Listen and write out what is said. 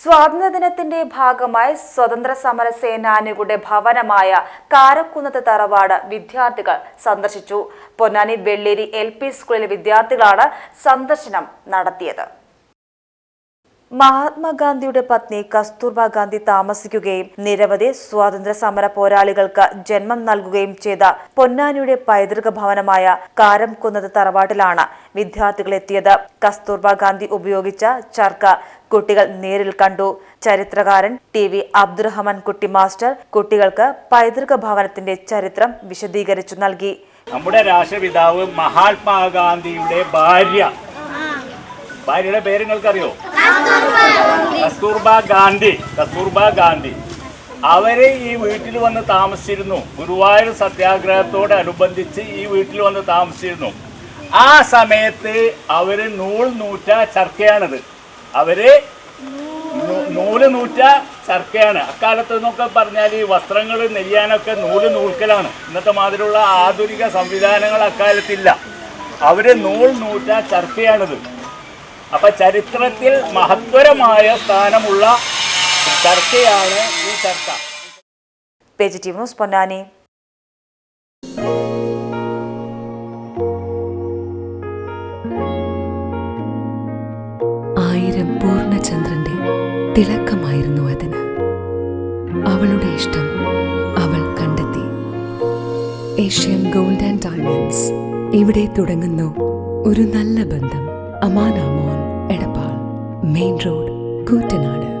സ്വാതന്ത്ര്യദിനത്തിന്റെ ഭാഗമായി സ്വതന്ത്ര സമര സേനാനികളുടെ ഭവനമായ കാരക്കുന്നത്ത് തറവാട് വിദ്യാർത്ഥികൾ സന്ദർശിച്ചു. പൊന്നാനി വെള്ളേരി എൽ സ്കൂളിലെ വിദ്യാർത്ഥികളാണ് സന്ദർശനം നടത്തിയത്. മഹാത്മാഗാന്ധിയുടെ പത്നി കസ്തൂർബ ഗാന്ധി താമസിക്കുകയും നിരവധി സ്വാതന്ത്ര്യ സമര പോരാളികൾക്ക് ജന്മം നൽകുകയും ചെയ്ത പൊന്നാനിയുടെ പൈതൃക ഭവനമായ കാരംകുന്നത് തറവാട്ടിലാണ് വിദ്യാർത്ഥികൾ എത്തിയത് കസ്തൂർബ ഗാന്ധി ഉപയോഗിച്ച ചർക്ക കുട്ടികൾ നേരിൽ കണ്ടു. ചരിത്രകാരൻ ടി വി അബ്ദുറഹ്മാൻ കുട്ടി മാസ്റ്റർ കുട്ടികൾക്ക് പൈതൃക ഭവനത്തിന്റെ ചരിത്രം വിശദീകരിച്ചു നൽകി. നമ്മുടെ രാഷ്ട്രപിതാവ് മഹാത്മാഗാന്ധിയുടെ ഭാര്യ. ഭാര്യയുടെ പേര് നിങ്ങൾക്കറിയോ? കസ്തൂർബ ഗാന്ധി കസ്തൂർബ ഗാന്ധി. അവരെ ഈ വീട്ടിൽ വന്ന് താമസിച്ചിരുന്നു. ഗുരുവായൂർ സത്യാഗ്രഹത്തോടനുബന്ധിച്ച് ഈ വീട്ടിൽ വന്ന് താമസിച്ചിരുന്നു. ആ സമയത്ത് അവർ നൂൽ നൂറ്റ ചർക്കയാണിത്. അവർ നൂൽ നൂറ്റ ചർക്കയാണ്. അക്കാലത്ത് എന്നൊക്കെ പറഞ്ഞാൽ ഈ വസ്ത്രങ്ങൾ നെയ്യാനൊക്കെ നൂൽ നൂൽക്കലാണ്. ഇന്നത്തെ മാതിരിയുള്ള ആധുനിക സംവിധാനങ്ങൾ അക്കാലത്തില്ല. അവർ നൂൽ നൂറ്റ ചർക്കയാണിത്. അപ്പൊ ചരിത്രത്തിൽ മഹത്വരമായ സ്ഥാനമുള്ള ചർച്ചയാണ് ഈ ചർച്ച. Page T news Ponnani. ആയിരം പൂർണചന്ദ്രന്റെ തിളക്കമായിരുന്നു അതിന് അവളുടെ ഇഷ്ടം അവൾ കണ്ടെത്തി. ഏഷ്യൻ ഗോൾഡ് ആൻഡ് ഡയമണ്ട്സ് ഇവിടെ തുടങ്ങുന്നു ഒരു നല്ല ബന്ധം. അമാന മോൾ എടപ്പാൾ മെയിൻ റോഡ് കൂറ്റനാട്.